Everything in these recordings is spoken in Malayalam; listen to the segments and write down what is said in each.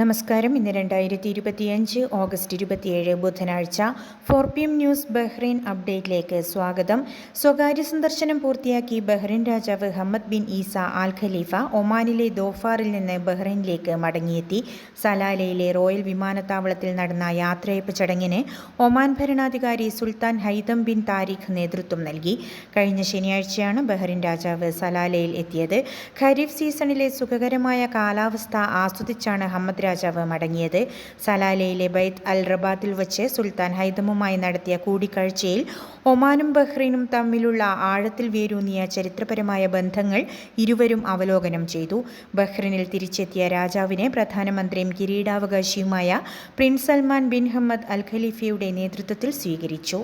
നമസ്കാരം. ഇന്ന് രണ്ടായിരത്തി ഇരുപത്തിയഞ്ച് ഓഗസ്റ്റ് ഇരുപത്തിയേഴ് ബുധനാഴ്ച four P M news Bahrain അപ്ഡേറ്റിലേക്ക് സ്വാഗതം. സ്വകാര്യ സന്ദർശനം പൂർത്തിയാക്കി ബഹ്റൈൻ രാജാവ് Hamad bin Isa Al Khalifa ഒമാനിലെ ദോഫാറിൽ നിന്ന് ബഹ്റൈനിലേക്ക് മടങ്ങിയെത്തി. സലാലയിലെ റോയൽ വിമാനത്താവളത്തിൽ നടന്ന യാത്രയപ്പ് ചടങ്ങിന് ഒമാൻ ഭരണാധികാരി സുൽത്താൻ ഹൈതം ബിൻ താരിഖ് നേതൃത്വം നൽകി. കഴിഞ്ഞ ശനിയാഴ്ചയാണ് ബഹ്റൈൻ രാജാവ് സലാലയിൽ എത്തിയത്. ഖരീഫ് സീസണിലെ സുഖകരമായ കാലാവസ്ഥ ആസ്വദിച്ചാണ് ഹമ്മദ് രാജാവ് മടങ്ങിയത്. സലാലയിലെ ബൈത്ത് അൽ റബാത്തിൽ വച്ച് സുൽത്താൻ ഹൈദമുമായി നടത്തിയ കൂടിക്കാഴ്ചയിൽ ഒമാനും ബഹ്റൈനും തമ്മിലുള്ള ആഴത്തിൽ വേരൂന്നിയ ചരിത്രപരമായ ബന്ധങ്ങൾ ഇരുവരും അവലോകനം ചെയ്തു. ബഹ്റൈനിൽ തിരിച്ചെത്തിയ രാജാവിനെ പ്രധാനമന്ത്രിയും കിരീടാവകാശിയുമായ Prince Salman bin Hamad Al ഖലീഫയുടെ നേതൃത്വത്തിൽ സ്വീകരിച്ചു.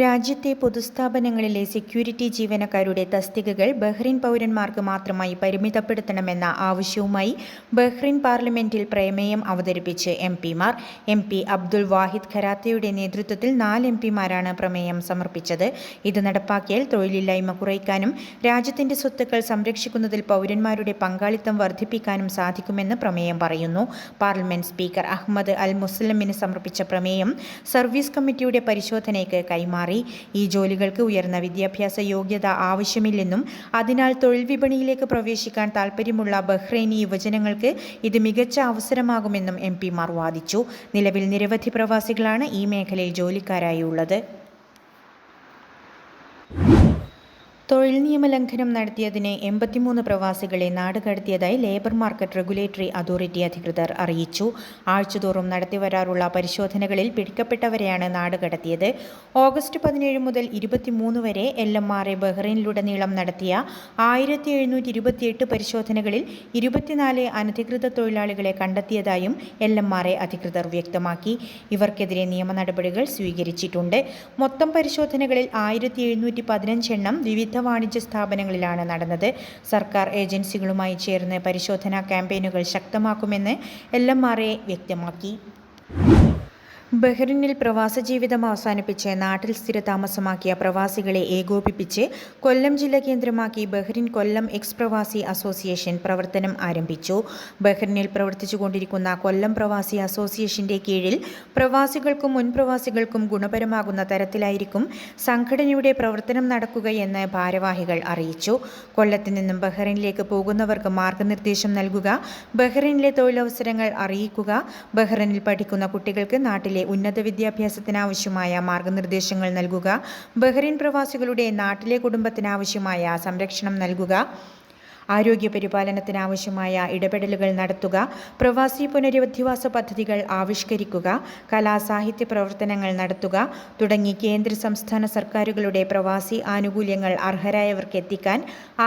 രാജ്യത്തെ പൊതുസ്ഥാപനങ്ങളിലെ സെക്യൂരിറ്റി ജീവനക്കാരുടെ തസ്തികകൾ ബഹ്റിൻ പൗരന്മാർക്ക് മാത്രമായി പരിമിതപ്പെടുത്തണമെന്ന ആവശ്യവുമായി ബഹ്റിൻ പാർലമെന്റിൽ പ്രമേയം അവതരിപ്പിച്ച് എം പിമാർ എം പി അബ്ദുൾ വാഹിദ് ഖരാത്തയുടെ നേതൃത്വത്തിൽ നാല് എം പിമാരാണ് പ്രമേയം സമർപ്പിച്ചത്. ഇത് നടപ്പാക്കിയാൽ തൊഴിലില്ലായ്മ കുറയ്ക്കാനും രാജ്യത്തിന്റെ സ്വത്തുക്കൾ സംരക്ഷിക്കുന്നതിൽ പൗരന്മാരുടെ പങ്കാളിത്തം വർദ്ധിപ്പിക്കാനും സാധിക്കുമെന്ന് പ്രമേയം പറയുന്നു. പാർലമെന്റ് സ്പീക്കർ അഹമ്മദ് അൽ മുസ്ലമിന് സമർപ്പിച്ച പ്രമേയം സർവീസ് കമ്മിറ്റിയുടെ പരിശോധനയ്ക്ക് കൈമാറി. മാറി. ഈ ജോലികൾക്ക് ഉയർന്ന വിദ്യാഭ്യാസ യോഗ്യത ആവശ്യമില്ലെന്നും അതിനാൽ തൊഴിൽ വിപണിയിലേക്ക് പ്രവേശിക്കാൻ താൽപ്പര്യമുള്ള ബഹ്റൈനി യുവജനങ്ങൾക്ക് ഇത് മികച്ച അവസരമാകുമെന്നും എം പിമാർ വാദിച്ചു. നിലവിൽ നിരവധി പ്രവാസികളാണ് ഈ മേഖലയിൽ ജോലിക്കാരായി ഉള്ളത് തൊഴിൽ നിയമലംഘനം നടത്തിയതിന് എൺപത്തിമൂന്ന് പ്രവാസികളെ നാടുകടത്തിയതായി ലേബർ മാർക്കറ്റ് റെഗുലേറ്ററി അതോറിറ്റി അധികൃതർ അറിയിച്ചു. ആഴ്ചതോറും നടത്തിവരാറുള്ള പരിശോധനകളിൽ പിടിക്കപ്പെട്ടവരെയാണ് നാടുകടത്തിയത് ഓഗസ്റ്റ് പതിനേഴ് മുതൽ ഇരുപത്തിമൂന്ന് വരെ എൽ എം ആർ എ ബഹ്റൈനിലുടനീളം നടത്തിയ ആയിരത്തി എഴുന്നൂറ്റി ഇരുപത്തിയെട്ട് പരിശോധനകളിൽ ഇരുപത്തിനാല് അനധികൃത തൊഴിലാളികളെ കണ്ടെത്തിയതായും എൽ എം ആർ എ അധികൃതർ വ്യക്തമാക്കി. ഇവർക്കെതിരെ നിയമ നടപടികൾ സ്വീകരിച്ചിട്ടുണ്ട്. മൊത്തം പരിശോധനകളിൽ ആയിരത്തി എഴുന്നൂറ്റി പതിനഞ്ചെണ്ണം വിവിധ വാണിജ്യ സ്ഥാപനങ്ങളിലാണ് നടന്നത്. സർക്കാർ ഏജൻസികളുമായി ചേർന്ന് പരിശോധനാ ക്യാമ്പയിനുകൾ ശക്തമാക്കുമെന്ന് എൽ എം ആർ എ വ്യക്തമാക്കി. ബഹ്റിനിൽ പ്രവാസ ജീവിതം അവസാനിപ്പിച്ച് നാട്ടിൽ സ്ഥിരതാമസമാക്കിയ പ്രവാസികളെ ഏകോപിപ്പിച്ച് കൊല്ലം ജില്ല കേന്ദ്രമാക്കി Bahrain Kollam ex Pravasi association പ്രവർത്തനം ആരംഭിച്ചു. ബഹ്റിനിൽ പ്രവർത്തിച്ചുകൊണ്ടിരിക്കുന്ന കൊല്ലം പ്രവാസി അസോസിയേഷന്റെ കീഴിൽ പ്രവാസികൾക്കും മുൻ പ്രവാസികൾക്കും ഗുണപരമാകുന്ന തരത്തിലായിരിക്കും സംഘടനയുടെ പ്രവർത്തനം നടക്കുകയെന്ന് ഭാരവാഹികൾ അറിയിച്ചു. കൊല്ലത്തു നിന്നും ബഹ്റിനിലേക്ക് പോകുന്നവർക്ക് മാർഗനിർദ്ദേശം നൽകുക ബഹ്റിനിലെ തൊഴിലവസരങ്ങൾ അറിയിക്കുക ബഹ്റിനിൽ പഠിക്കുന്ന കുട്ടികൾക്ക് നാട്ടിലെ നാട്ടിലെ ഉന്നത വിദ്യാഭ്യാസത്തിനാവശ്യമായ മാർഗനിർദ്ദേശങ്ങൾ നൽകുക ബഹ്റിൻ പ്രവാസികളുടെ നാട്ടിലെ കുടുംബത്തിനാവശ്യമായ സംരക്ഷണം നൽകുക ആരോഗ്യ പരിപാലനത്തിനാവശ്യമായ ഇടപെടലുകൾ നടത്തുക പ്രവാസി പുനരധിവാസ പദ്ധതികൾ ആവിഷ്കരിക്കുക കലാസാഹിത്യ പ്രവർത്തനങ്ങൾ നടത്തുക തുടങ്ങി കേന്ദ്ര സംസ്ഥാന സർക്കാരുകളുടെ പ്രവാസി ആനുകൂല്യങ്ങൾ അർഹരായവർക്ക് എത്തിക്കാൻ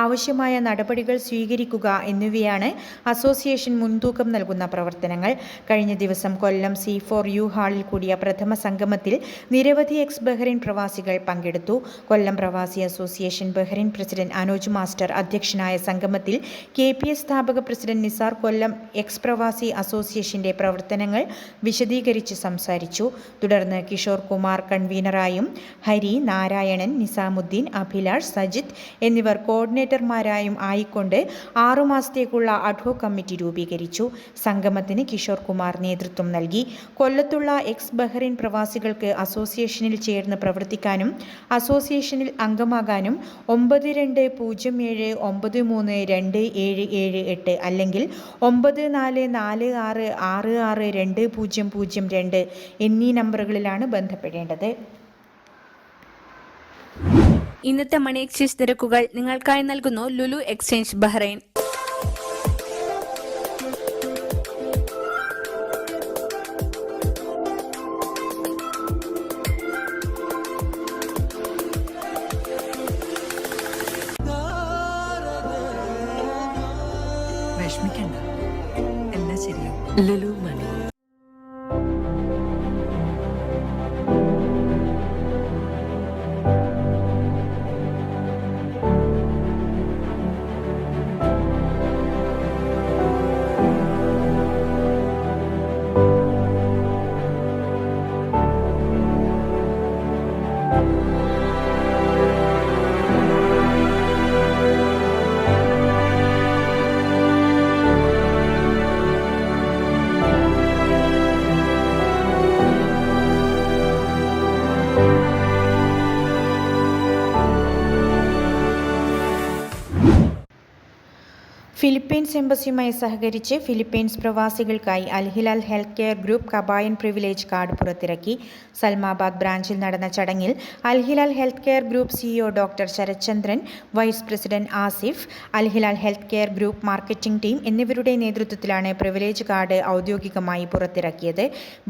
ആവശ്യമായ നടപടികൾ സ്വീകരിക്കുക എന്നിവയാണ് അസോസിയേഷൻ മുൻതൂക്കം നൽകുന്ന പ്രവർത്തനങ്ങൾ. കഴിഞ്ഞ ദിവസം കൊല്ലം സി ഫോർ യു ഹാളിൽ കൂടിയ പ്രഥമ സംഗമത്തിൽ നിരവധി എക്സ് ബഹ്റിൻ പ്രവാസികൾ പങ്കെടുത്തു. Kollam Pravasi association Bahrain president Anoj master അധ്യക്ഷനായ സംഗമം സംഗമത്തിൽ കെ പി എസ് സ്ഥാപക പ്രസിഡന്റ് നിസാർ കൊല്ലം എക്സ് പ്രവാസി അസോസിയേഷന്റെ പ്രവർത്തനങ്ങൾ വിശദീകരിച്ച് സംസാരിച്ചു. തുടർന്ന് കിഷോർ കുമാർ കൺവീനറായും ഹരി നാരായണൻ നിസാമുദ്ദീൻ അഭിലാഷ് സജിത് എന്നിവർ കോർഡിനേറ്റർമാരായും ആയിക്കൊണ്ട് ആറുമാസത്തേക്കുള്ള അഡ്ഹോ കമ്മിറ്റി രൂപീകരിച്ചു. സംഗമത്തിന് കിഷോർ കുമാർ നേതൃത്വം നൽകി. കൊല്ലത്തുള്ള എക്സ് ബഹ്റിൻ പ്രവാസികൾക്ക് അസോസിയേഷനിൽ ചേർന്ന് പ്രവർത്തിക്കാനും അസോസിയേഷനിൽ അംഗമാകാനും ഒമ്പത് രണ്ട് പൂജ്യം ഏഴ് ഒമ്പത് മൂന്ന് രണ്ട് ഏഴ് ഏഴ് എട്ട് അല്ലെങ്കിൽ ഒമ്പത് നാല് നാല് ആറ് ആറ് ആറ് രണ്ട് പൂജ്യം പൂജ്യം രണ്ട് എന്നീ നമ്പറുകളിലാണ് ബന്ധപ്പെടേണ്ടത്. ഇന്നത്തെ മണി എക്സ്ചേഞ്ച് നിരക്കുകൾ നിങ്ങൾക്കായി നൽകുന്നു Lulu exchange Bahrain. Lulu money thank you Thank you. Philippines എംബസിയുമായി സഹകരിച്ച് Philippines പ്രവാസികൾക്കായി Alhilal health care group Kabayan privilege card പുറത്തിറക്കി. സൽമാബാദ് ബ്രാഞ്ചിൽ നടന്ന ചടങ്ങിൽ Alhilal health care group CEO doctor Sarathchandran vice president Asif Alhilal health care group marketing team എന്നിവരുടെ നേതൃത്വത്തിലാണ് പ്രിവിലേജ് കാർഡ് ഔദ്യോഗികമായി പുറത്തിറക്കിയത്.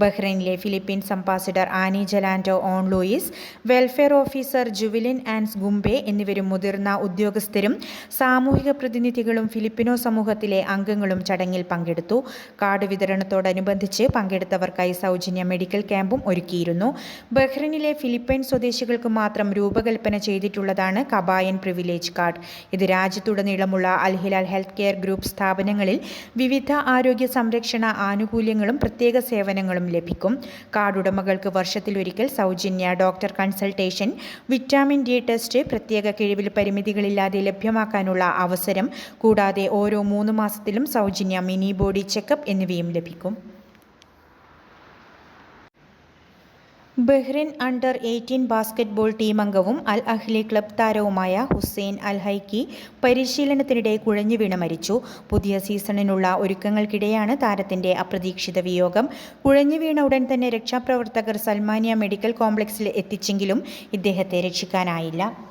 ബഹ്റൈനിലെ Philippines ambassador Anne Jalando-on Louis welfare officer Juvilin Ans Gumbe എന്നിവരും മുതിർന്ന ഉദ്യോഗസ്ഥരും സാമൂഹിക പ്രതിനിധികളും ഫിലിപ്പിനോ സമൂഹത്തിലെ അംഗങ്ങളും ചടങ്ങിൽ പങ്കെടുത്തു. കാർഡ് വിതരണത്തോടനുബന്ധിച്ച് പങ്കെടുത്തവർക്കായി സൗജന്യ മെഡിക്കൽ ക്യാമ്പും ഒരുക്കിയിരുന്നു. ബഹ്റിനിലെ ഫിലിപ്പൈൻ സ്വദേശികൾക്ക് മാത്രം രൂപകൽപ്പന ചെയ്തിട്ടുള്ളതാണ് കബായൻ പ്രിവിലേജ് കാർഡ്. ഇത് രാജ്യത്തുടനീളമുള്ള അൽഹിലാൽ ഹെൽത്ത് കെയർ ഗ്രൂപ്പ് സ്ഥാപനങ്ങളിൽ വിവിധ ആരോഗ്യ സംരക്ഷണ ആനുകൂല്യങ്ങളും പ്രത്യേക സേവനങ്ങളും ലഭിക്കും. കാർഡ് ഉടമകൾക്ക് വർഷത്തിലൊരിക്കൽ സൗജന്യ doctor consultation vitamin D test പ്രത്യേക കിഴിവിൽ പരിമിതികളില്ലാതെ ലഭ്യമാക്കാനുള്ള അവസരം കൂടാതെ ഓരോ മൂന്ന് മാസത്തിലും സൗജന്യ മിനി ബോഡി ചെക്കപ്പ് എന്നിവയും ലഭിക്കും. Bahrain under eighteen basketball team അംഗവും അൽ അഹ്ലി ക്ലബ് താരവുമായ ഹുസൈൻ അൽ ഹൈക്കി പരിശീലനത്തിനിടെ കുഴഞ്ഞു വീണ് മരിച്ചു. പുതിയ സീസണിനുള്ള ഒരുക്കങ്ങൾക്കിടെയാണ് താരത്തിന്റെ അപ്രതീക്ഷിത വിയോഗം. കുഴഞ്ഞു വീണ ഉടൻ തന്നെ രക്ഷാപ്രവർത്തകർ സൽമാനിയ മെഡിക്കൽ കോംപ്ലക്സിൽ എത്തിച്ചെങ്കിലും ഇദ്ദേഹത്തെ രക്ഷിക്കാനായില്ല.